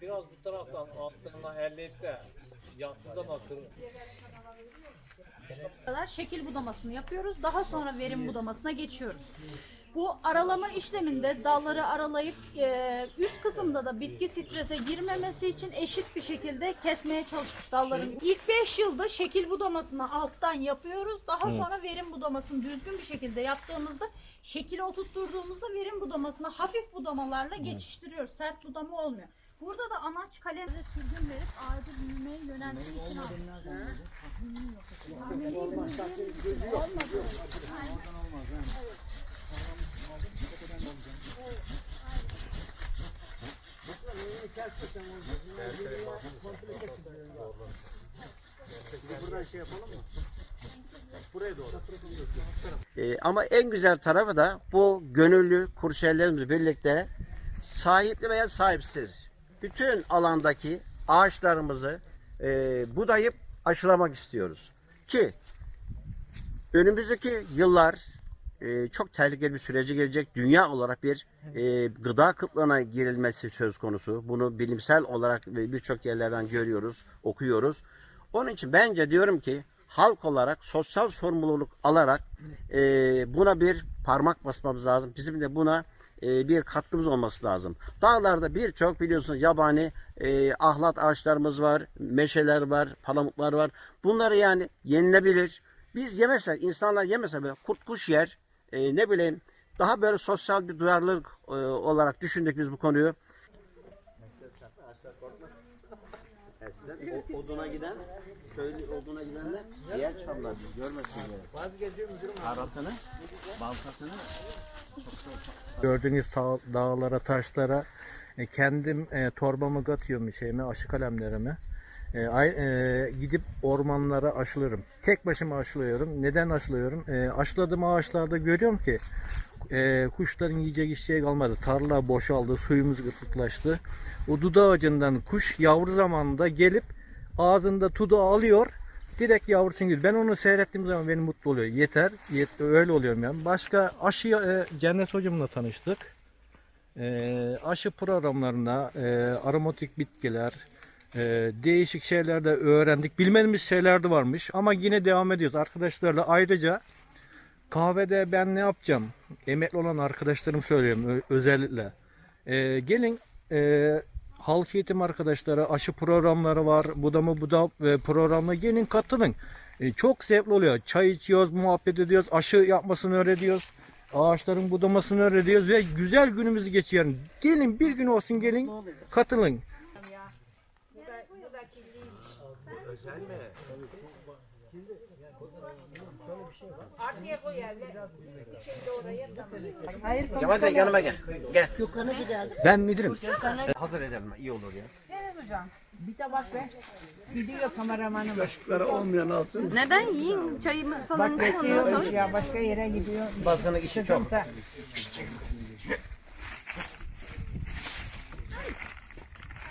Biraz bu taraftan altlarına helleyip de kır. kadar şekil budamasını yapıyoruz. Daha sonra verim budamasına geçiyoruz. Bu aralama işleminde dalları aralayıp e, üst kısımda da bitki strese girmemesi için eşit bir şekilde kesmeye çalıştık dalların. İlk 5 yılda şekil budamasını alttan yapıyoruz. Daha sonra verim budamasını düzgün bir şekilde yaptığımızda şekil oturtturduğumuzda verim budamasına hafif budamalarla geçiştiriyoruz. Sert budama olmuyor. Burada da anaç kalemle sürgün verip ağacı büyümeye yöneltmek için aldık. Ee, ama en güzel tarafı da bu gönüllü kurşerlerimizle birlikte sahipli veya sahipsiz bütün alandaki ağaçlarımızı e, budayıp aşılamak istiyoruz. Ki önümüzdeki yıllar e, çok tehlikeli bir sürece gelecek. Dünya olarak bir e, gıda kıtlığına girilmesi söz konusu. Bunu bilimsel olarak ve birçok yerlerden görüyoruz, okuyoruz. Onun için bence diyorum ki halk olarak sosyal sorumluluk alarak e, buna bir parmak basmamız lazım. Bizim de buna e, bir katkımız olması lazım. Dağlarda birçok biliyorsunuz yabani e, ahlat ağaçlarımız var, meşeler var, palamutlar var. Bunları yani yenilebilir. Biz yemesek, insanlar yemese böyle kurt kuş yer, e, ne bileyim daha böyle sosyal bir duyarlılık e, olarak düşündük biz bu konuyu. Eskiden oduna giden, köylü oduna gidenler diğer çamlar görmesin diye. Arasını, baltasını Gördüğünüz dağ- dağlara, taşlara e, kendim e, torbamı katıyorum şeyime, aşı kalemlerimi. E, ay- e, gidip ormanlara aşılarım. Tek başıma aşılıyorum. Neden aşılıyorum? E, aşıladığım ağaçlarda görüyorum ki e, kuşların yiyecek içeceği kalmadı. Tarla boşaldı, suyumuz gıtlıklaştı. O duda ağacından kuş yavru zamanında gelip ağzında tudu alıyor. Direkt yavrusunu yiyor. Ben onu seyrettiğim zaman benim mutlu oluyor. Yeter. Yet öyle oluyorum yani. Başka aşı e, Cennet hocamla tanıştık. E, aşı programlarında e, aromatik bitkiler, e, değişik şeyler de öğrendik. Bilmediğimiz şeyler de varmış ama yine devam ediyoruz. Arkadaşlarla ayrıca kahvede ben ne yapacağım? Emekli olan arkadaşlarım söylüyorum özellikle. E, gelin e, halk eğitim arkadaşları aşı programları var. Budama buda e, programına gelin katılın. E, çok zevkli oluyor. Çay içiyoruz, muhabbet ediyoruz, aşı yapmasını öğretiyoruz. Ağaçların budamasını öğretiyoruz ve güzel günümüzü geçiyoruz. Gelin bir gün olsun gelin katılın. Cemal Bey yanıma gel. Gel. Ben müdürüm. Hazır edelim iyi olur ya. Bir tabak ver. Gidiyor kameramanım. Neden yiyin çayımız falan için ondan sonra? ya başka yere gidiyor. Basının işi çok. Sıkıntı.